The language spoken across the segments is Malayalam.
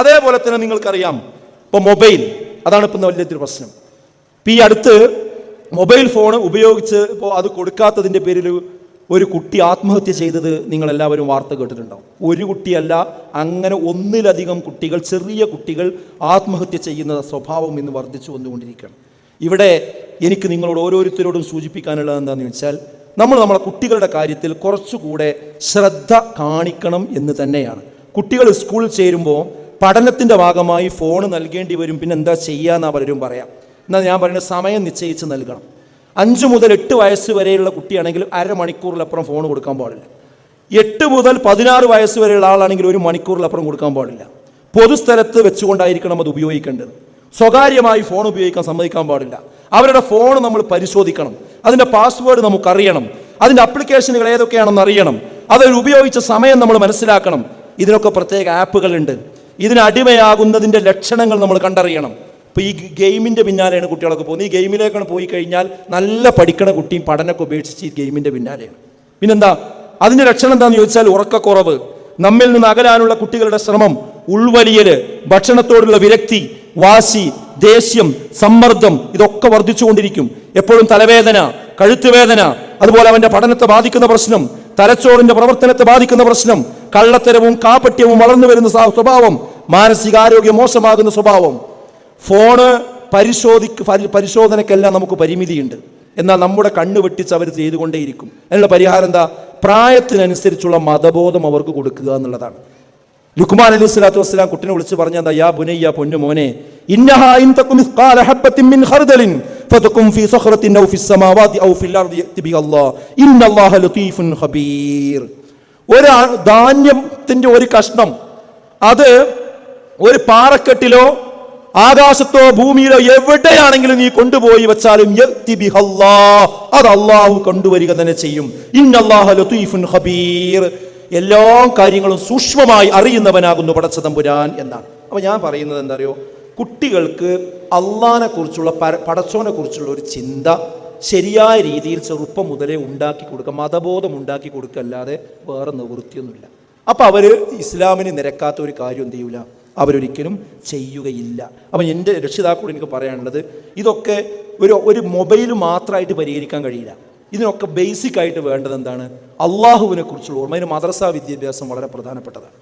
അതേപോലെ തന്നെ നിങ്ങൾക്കറിയാം ഇപ്പോൾ മൊബൈൽ അതാണ് ഇപ്പം വലിയൊരു പ്രശ്നം. ഇപ്പം ഈ അടുത്ത് മൊബൈൽ ഫോൺ ഉപയോഗിച്ച് ഇപ്പോൾ അത് കൊടുക്കാത്തതിന്റെ പേരിൽ ഒരു കുട്ടി ആത്മഹത്യ ചെയ്തത് നിങ്ങൾ എല്ലാവരും വാർത്ത കേട്ടിട്ടുണ്ടാവും. ഒരു കുട്ടിയല്ല അങ്ങനെ ഒന്നിലധികം കുട്ടികൾ ചെറിയ കുട്ടികൾ ആത്മഹത്യ ചെയ്യുന്ന സ്വഭാവം ഇന്ന് വർദ്ധിച്ചു വന്നുകൊണ്ടിരിക്കുകയാണ്. ഇവിടെ എനിക്ക് നിങ്ങളോട് ഓരോരുത്തരോടും സൂചിപ്പിക്കാനുള്ളത് എന്താണെന്ന് വെച്ചാൽ നമ്മൾ നമ്മളെ കുട്ടികളുടെ കാര്യത്തിൽ കുറച്ചുകൂടെ ശ്രദ്ധ കാണിക്കണം എന്ന് തന്നെയാണ്. കുട്ടികൾ സ്കൂളിൽ ചേരുമ്പോൾ പഠനത്തിന്റെ ഭാഗമായി ഫോൺ നൽകേണ്ടി വരും. പിന്നെ എന്താ ചെയ്യാന്നാ പലരും പറയാം. എന്നാൽ ഞാൻ പറയുന്നത് സമയം നിശ്ചയിച്ച് നൽകണം. അഞ്ച് മുതൽ എട്ട് വയസ്സ് വരെയുള്ള കുട്ടിയാണെങ്കിൽ അരമണിക്കൂറിലപ്പുറം ഫോൺ കൊടുക്കാൻ പാടില്ല. എട്ട് മുതൽ പതിനാറ് വയസ്സ് വരെയുള്ള ആളാണെങ്കിൽ ഒരു മണിക്കൂറിലപ്പുറം കൊടുക്കാൻ പാടില്ല. പൊതുസ്ഥലത്ത് വെച്ചുകൊണ്ടായിരിക്കണം അത് ഉപയോഗിക്കേണ്ടത്. സ്വകാര്യമായി ഫോൺ ഉപയോഗിക്കാൻ സമ്മതിക്കാൻ പാടില്ല. അവരുടെ ഫോൺ നമ്മൾ പരിശോധിക്കണം. അതിന്റെ പാസ്വേഡ് നമുക്കറിയണം. അതിന്റെ അപ്ലിക്കേഷനുകൾ ഏതൊക്കെയാണെന്ന് അറിയണം. അതൊരു ഉപയോഗിച്ച സമയം നമ്മൾ മനസ്സിലാക്കണം. ഇതിനൊക്കെ പ്രത്യേക ആപ്പുകളുണ്ട് ഇതിന് അടിമയാകുന്നതിന്റെ ലക്ഷണങ്ങൾ നമ്മൾ കണ്ടറിയണം. ഇപ്പോൾ ഈ ഗെയിമിന്റെ പിന്നാലെയാണ് കുട്ടികളൊക്കെ പോകുന്നത്. ഈ ഗെയിമിലേക്കാണ് പോയി കഴിഞ്ഞാൽ നല്ല പഠിക്കണ കുട്ടിയും പഠനമൊക്കെ ഉപേക്ഷിച്ച് ഈ ഗെയിമിന്റെ പിന്നാലെയാണ്. പിന്നെന്താ? അതിന്റെ ലക്ഷണം എന്താണെന്ന് ചോദിച്ചാൽ ഉറക്കക്കുറവ്. നമ്മിൽ നിന്ന് അകലാനുള്ള കുട്ടികളുടെ ശ്രമം ഉൾവലിയൽ ഭക്ഷണത്തോടുള്ള വിരക്തി വാശി ദേഷ്യം സമ്മർദ്ദം ഇതൊക്കെ വർദ്ധിച്ചുകൊണ്ടിരിക്കും. എപ്പോഴും തലവേദന കഴുത്തുവേദന അതുപോലെ അവന്റെ പഠനത്തെ ബാധിക്കുന്ന പ്രശ്നം തലച്ചോറിന്റെ പ്രവർത്തനത്തെ ബാധിക്കുന്ന പ്രശ്നം കള്ളത്തരവും കാപട്യവും വളർന്നു വരുന്ന സ്വ- സ്വഭാവം മാനസികാരോഗ്യം മോശമാകുന്ന സ്വഭാവം. ഫോണ് പരിശോധിക്ക് പരി- പരിശോധനയ്ക്കെല്ലാം നമുക്ക് പരിമിതിയുണ്ട്. എന്നാൽ നമ്മുടെ കണ്ണ് വെട്ടിച്ച് അവർ ചെയ്തുകൊണ്ടേയിരിക്കും. അതിനുള്ള പരിഹാരം എന്താ? പ്രായത്തിനനുസരിച്ചുള്ള മതബോധം അവർക്ക് കൊടുക്കുക എന്നുള്ളതാണ്. ലുക്മാൻ അലി സ്വലാത്തു വസ്സലാം കുട്ടിനെ വിളിച്ച് പറഞ്ഞ യാ ബുനയ്യ പൊന്നു മോനെ ഇന്നഹാ ഒരു ധാന്യത്തിന്റെ ഒരു കഷ്ണം. അത് ഒരു പാറക്കെട്ടിലോ ആകാശത്തോ ഭൂമിയിലോ എവിടെയാണെങ്കിലും നീ കൊണ്ടുപോയി വെച്ചാലും അത് അള്ളാഹു കൊണ്ടുവരിക തന്നെ ചെയ്യും. ഖബീർ. എല്ലാ കാര്യങ്ങളും സൂക്ഷ്മമായി അറിയുന്നവനാകുന്നു പടച്ചതമ്പുരാൻ എന്നാണ്. അപ്പോൾ ഞാൻ പറയുന്നത് എന്താ അറിയോ? കുട്ടികൾക്ക് അള്ളാനെ കുറിച്ചുള്ള പടച്ചോനെ കുറിച്ചുള്ള ഒരു ചിന്ത ശരിയായ രീതിയിൽ ചെറുപ്പം മുതലേ ഉണ്ടാക്കി കൊടുക്കുക മതബോധം ഉണ്ടാക്കി കൊടുക്കുക അല്ലാതെ വേറെ നിവൃത്തിയൊന്നുമില്ല. അപ്പം അവർ ഇസ്ലാമിന് നിരക്കാത്ത ഒരു കാര്യം എന്ത് ചെയ്യൂല? അവരൊരിക്കലും ചെയ്യുകയില്ല. അപ്പം എന്റെ രക്ഷിതാക്കളോട് എനിക്ക് പറയാനുള്ളത് ഇതൊക്കെ ഒരു ഒരു മൊബൈൽ മാത്രമായിട്ട് പരിഹരിക്കാൻ കഴിയില്ല. ഇതിനൊക്കെ ബേസിക് ആയിട്ട് വേണ്ടത് എന്താണ്? അള്ളാഹുവിനെ കുറിച്ചുള്ള ഓർമ്മ. അതിന് മദ്രസാ വിദ്യാഭ്യാസം വളരെ പ്രധാനപ്പെട്ടതാണ്.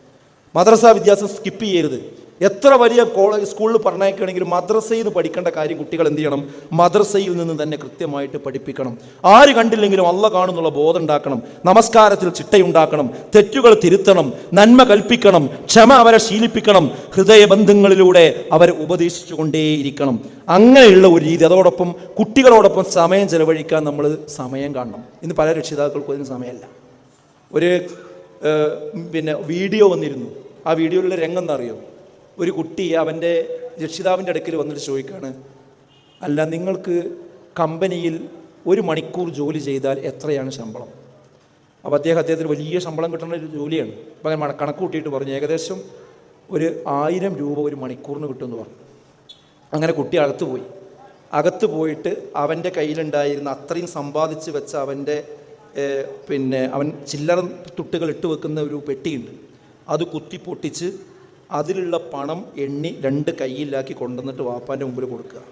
മദ്രസാ വിദ്യാഭ്യാസം സ്കിപ്പ് ചെയ്യരുത്. എത്ര വലിയ കോളേജ് സ്കൂളിൽ പറഞ്ഞേക്കുകയാണെങ്കിലും മദ്രസയിൽ നിന്ന് പഠിക്കേണ്ട കാര്യം കുട്ടികൾ എന്ത് ചെയ്യണം? മദ്രസയിൽ നിന്ന് തന്നെ കൃത്യമായിട്ട് പഠിപ്പിക്കണം. ആര് കണ്ടില്ലെങ്കിലും അല്ല കാണുന്നുള്ള ബോധം ഉണ്ടാക്കണം. നമസ്കാരത്തിൽ ചിട്ടയുണ്ടാക്കണം. തെറ്റുകൾ തിരുത്തണം. നന്മ കൽപ്പിക്കണം. ക്ഷമ അവരെ ശീലിപ്പിക്കണം. ഹൃദയബന്ധങ്ങളിലൂടെ അവരെ ഉപദേശിച്ചുകൊണ്ടേയിരിക്കണം. അങ്ങനെയുള്ള ഒരു രീതി. അതോടൊപ്പം കുട്ടികളോടൊപ്പം സമയം ചെലവഴിക്കാൻ നമ്മൾ സമയം കാണണം. ഇന്ന് പല രക്ഷിതാക്കൾക്കും അതിന് സമയമല്ല. ഒരു പിന്നെ വീഡിയോ വന്നിരുന്നു. ആ വീഡിയോയിലുള്ള രംഗം എന്നറിയോ ഒരു കുട്ടി അവന്റെ രക്ഷിതാവിന്റെ അടുക്കൽ വന്നിട്ട് ചോദിക്കുകയാണ് അല്ല നിങ്ങൾക്ക് കമ്പനിയിൽ ഒരു മണിക്കൂർ ജോലി ചെയ്താൽ എത്രയാണ് ശമ്പളം? അപ്പോൾ അദ്ദേഹം അദ്ദേഹത്തിന് വലിയ ശമ്പളം കിട്ടുന്ന ഒരു ജോലിയാണ്. അപ്പോൾ അങ്ങനെ കണക്ക് കൂട്ടിയിട്ട് പറഞ്ഞു ഏകദേശം ഒരു ആയിരം രൂപ ഒരു മണിക്കൂറിന് കിട്ടുമെന്ന് പറഞ്ഞു. അങ്ങനെ കുട്ടി അകത്ത് പോയി. അകത്ത് പോയിട്ട് അവന്റെ കയ്യിലുണ്ടായിരുന്ന അത്രയും സമ്പാദിച്ച് വെച്ച അവന്റെ പിന്നെ അവൻ ചില്ലറ തുട്ടുകൾ ഇട്ട് വെക്കുന്ന ഒരു പെട്ടിയുണ്ട്. അത് കുത്തി പൊട്ടിച്ച് അതിലുള്ള പണം എണ്ണി രണ്ട് കയ്യിലാക്കി കൊണ്ടുവന്നിട്ട് വാപ്പാന്റെ മുമ്പിൽ കൊടുക്കുക.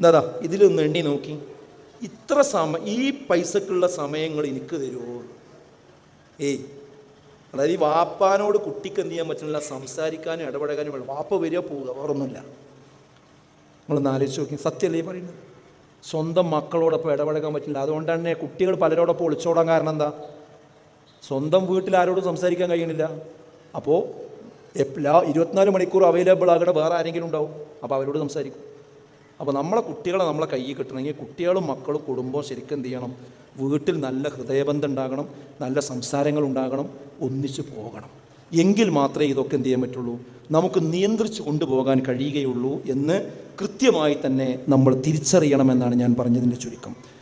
എന്താ ഇതിലൊന്ന് എണ്ണി നോക്കി. ഇത്ര സമ ഈ പൈസക്കുള്ള സമയങ്ങൾ എനിക്ക് തരുമോ? ഏയ് അതായത് ഈ വാപ്പാനോട് കുട്ടിക്ക് എന്ത് ചെയ്യാൻ പറ്റുന്നില്ല സംസാരിക്കാനും ഇടപെടാനും വേണം വാപ്പ വരിക പോവുക വേറൊന്നുമില്ല. നമ്മളൊന്ന് ആലോചിച്ച് നോക്കി. സത്യമല്ലേ പറയുന്നത്? സ്വന്തം മക്കളോടൊപ്പം ഇടപെടാൻ പറ്റില്ല. അതുകൊണ്ട് തന്നെ കുട്ടികൾ പലരോടൊപ്പം ഒളിച്ചോടാൻ കാരണം എന്താ? സ്വന്തം വീട്ടിൽ ആരോടും സംസാരിക്കാൻ കഴിയണില്ല. അപ്പോൾ എല്ലാ ഇരുപത്തിനാല് മണിക്കൂർ അവൈലബിൾ ആകണ വേറെ ആരെങ്കിലും ഉണ്ടാവും. അപ്പോൾ അവരോട് സംസാരിക്കും. അപ്പോൾ നമ്മളെ കുട്ടികളെ നമ്മളെ കയ്യിൽ കിട്ടണമെങ്കിൽ കുട്ടികളും മക്കളും കുടുംബവും ശരിക്കും എന്ത് ചെയ്യണം? വീട്ടിൽ നല്ല ഹൃദയബന്ധം ഉണ്ടാകണം. നല്ല സംസാരങ്ങൾ ഉണ്ടാകണം. ഒന്നിച്ചു പോകണം. എങ്കിൽ മാത്രമേ ഇതൊക്കെ എന്ത് ചെയ്യാൻ പറ്റുള്ളൂ? നമുക്ക് നിയന്ത്രിച്ചു കൊണ്ടുപോകാൻ കഴിയുകയുള്ളൂ എന്ന് കൃത്യമായി തന്നെ നമ്മൾ തിരിച്ചറിയണമെന്നാണ് ഞാൻ പറഞ്ഞതിന്റെ ചുരുക്കം.